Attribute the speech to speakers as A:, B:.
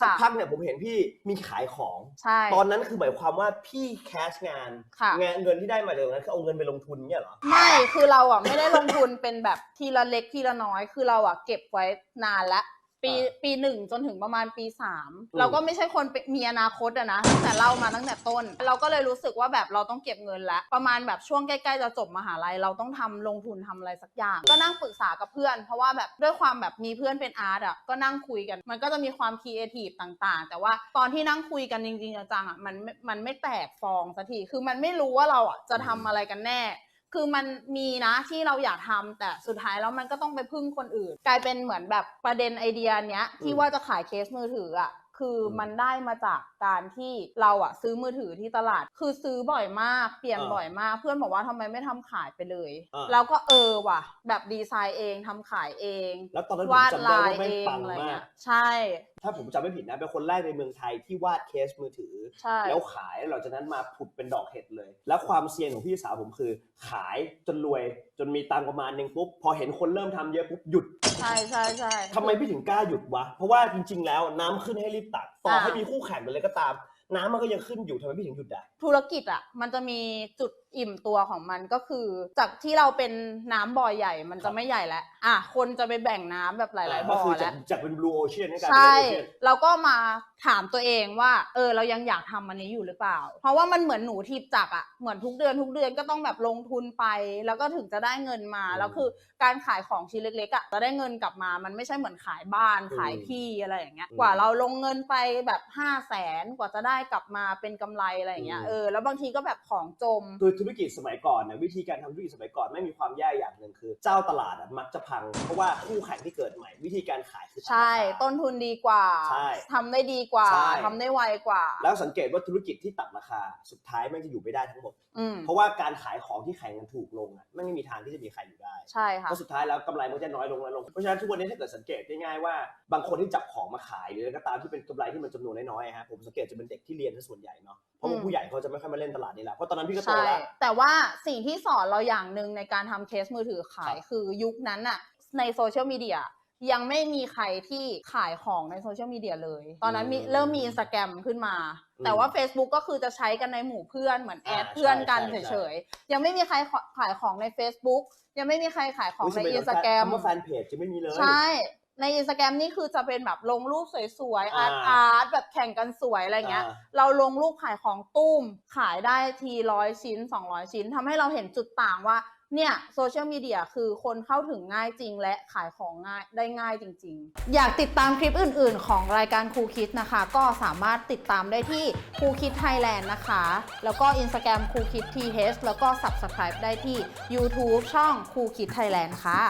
A: สัก
B: ค่ะ
A: พักเนี่ยผมเห็นพี่มีขายของ
B: ใช่
A: ตอนนั้นคือหมายความว่าพี่แคชงาน
B: ค่ะ
A: งานเงินที่ได้มาจากตรงนั้นคือเอาเงินไปลงทุนเนี่ยเหรอ
B: ไม่ คือเราอะไม่ได้ลงทุนเป็นแบบทีละเล็กทีละน้อย คือเราอะเก็บไว้นานแล้ว ปี
A: อ่า
B: ปีหนึ่งจนถึงประมาณปีสาม
A: อืม
B: เราก็ไม่ใช่คนเป็นมีอนาคตอะนะตั้งแต่เล่ามาตั้งแต่ต้น เราก็เลยรู้สึกว่าแบบเราต้องเก็บเงินแล้ว ประมาณแบบช่วงใกล้ๆจะจบมหาลัยเราต้องทำลงทุนทำอะไรสักอย่าง ก็นั่งปรึกษากับเพื่อน เพราะว่าแบบด้วยความแบบมีเพื่อนเป็นอาร์ตอะก็นั่งคุยกัน มันก็จะมีความครีเอทีฟต่างๆ แต่ว่าตอนที่นั่งคุยกันจริงๆจังๆอะมันไม่มันไม่แตกฟองสักทีคือมันไม่รู้ว่าเราอะจะทำอะไรกันแน่ คือมันมีนะที่เราอยากทำแต่สุดท้ายแล้วมันก็ต้องไปพึ่งคนอื่น กลายเป็นเหมือนแบบประเด็นไอเดียเนี้ยที่
A: อืม
B: ว่าจะขายเคสมือถืออะคืออ
A: ม
B: มันได้มาจากการที่เราอะซื้อมือถือที่ตลาด คือซื้อบ่อยมากเปลี่ยน
A: อ่า
B: บ่อยมาก เพื่อนบอกว่าทำไมไม่ทำขายไปเลย
A: อ่า
B: แล้วก็เออว่ะ แบบดีไซน์เองทำขายเอง
A: แล้วตอนนั้นผม
B: วาด
A: จำได้
B: ลาย
A: ว่าแม่ง
B: เอง
A: ปัง
B: อะไร
A: มา
B: เงี้
A: ก
B: ยใช่
A: ถ้าผมจำไม่ผิดนะเป็นคนแรกในเมืองไทยที่วาดเคสมือถือ
B: ใช่
A: แล้วขายแล้วหลังจากนั้นมาผุดเป็นดอกเห็ดเลย แล้วความเซียนของพี่สาวผมคือขายจนรวยจนมีตังค์ประมาณหนึงปุ๊บพอเห็นคนเริ่มทำเยอะปุ๊บหยุด
B: ใช่ใช่ใช่
A: ทำไมพี่ถึงกล้าหยุดวะ เพราะว่าจริง ๆ แล้วน้ำขึ้นให้รีบตักต่อ
B: อ่า
A: ให้มีคู่แข่งไปเลยก็ตาม น้ำมันก็ยังขึ้นอยู่ทำไมพี่ถึงหยุดได้
B: ธุรกิจอะมันจะมีจุดอิ่มตัวของมันก็คือ จากที่เราเป็นน้ำบ่อใหญ่มัน
A: ครั
B: จะ
A: บ
B: ไม่ใหญ่แล้วอะคนจะไปแบ่งน้ำแบบหลายๆบ่
A: ก็
B: อ
A: คือ
B: แล้
A: จาก
B: ว
A: จากเป็น blue ocean ให้กลายเป็น
B: ใช่
A: red ocean
B: เราก็มาถามตัวเองว่า เออ เรายังอยากทำอันนี้อยู่หรือเปล่า เพราะว่ามันเหมือนหนูทีบจักรอะเหมือนทุกเดือนทุกเดือนก็ต้องแบบลงทุนไป แล้วก็ถึงจะได้เงินมา
A: อืม
B: แล้วคือการขายของชิ้นเล็กๆอะจะได้เงินกลับมา มันไม่ใช่เหมือนขายบ้าน
A: อืม
B: ขายที่อะไรอย่างเงี้ย
A: อืม
B: กว่าเราลงเงินไปแบบห้าแสนกว่าจะได้กลับมาเป็นกำไรอะไรอย่างเงี้ย
A: อืม
B: เออ แล้วบางทีก็แบบของจม
A: คือธุรกิจสมัยก่อนเนี่ยวิธีการทำธุรกิจสมัยก่อนไม่มีความแย่อย่างหนึ่งคือ เจ้าตลาดอะมักจะพัง เพราะว่าคู่แข่งที่เกิดใหม่ วิธีการขายคือ
B: ใช่
A: ตัดราคา
B: ต้นทุนดีกว่า
A: ใช่
B: ทำได้ดีกว่า
A: ใช่
B: ทำได้ไวกว่า
A: แล้วสังเกตว่าธุรกิจที่ตัดราคาสุดท้ายมันจะอยู่ไม่ได้ทั้งหมด
B: อืม
A: เพราะว่าการขายของที่แข่งกันถูกลงอะไม่มีทางที่จะมีใครอยู่ได้
B: ใช่ค่ะ
A: เพราะสุดท้ายแล้วกำไรมันจะน้อยลงน้อยลง เพราะฉะนั้นทุกวันนี้ถ้าเกิดสังเกตง่ายๆว่าบางคนที่จับของมาขายหรืออะไรก็ตามที่เป็นกำไรที่มันจำนวนน้อยๆอะฮะผมสังเกตจะเป็นเด็กที่เรียนซะส่วนใหญ่ เนาะเพราะว่า
B: อืม
A: ผู้ใหญ่เขาจะไม่ค่อยมาเล่นตลาดนี้แล้วเพราะตอนนั้นพี่ก็โต
B: ใช่
A: แล้ว
B: แต่ว่าสิ่งที่สอนเราอย่างหนึ่งในการทำเคสมือถือขาย
A: ครับ
B: คือยุคนั้นอะในโซเชียลมีเดียยังไม่มีใครที่ขายของในโซเชียลมีเดียเลย ตอนนั้นมี
A: อืม
B: เริ่มมีอินสตาแกรมขึ้นมา
A: อืม
B: แต่ว่า Facebook ก็คือจะใช้กันในหมู่เพื่อนเหมือนแอด
A: อ่า
B: เพื่อนกัน
A: ใช่
B: เฉ
A: ใช่
B: ยๆ ยังไม่มีใครขายของใน Facebook ยังไม่มีใครขายของ
A: อุ๊ย
B: ใน
A: สมัย
B: อินสตาแกรม
A: คำว่าแฟนเพจจะไม่มีเลย
B: ใช่ ในอินสตาแกรมนี่คือจะเป็นแบบลงรูปสวยๆอา
A: อ่า
B: ร์ตอาร์ตแบบแข่งกันสวยอะไรเงี้ย
A: อ่า
B: เราลงรูปขายของตุ้ม ขายได้ทีร้อยชิ้น 200 ชิ้นทำให้เราเห็นจุดต่างว่า เนี่ยโซเชียลมีเดียคือคนเข้าถึงง่ายจริงและขายของง่ายได้ง่ายจริง ๆ อยากติดตามคลิปอื่นๆ ของรายการครูคิดนะคะ ก็สามารถติดตามได้ที่ครูคิดไทยแลนด์นะคะ แล้วก็ Instagram ครูคิด TH แล้วก็ Subscribe ได้ที่ YouTube ช่องครูคิดไทยแลนด์ค่ะ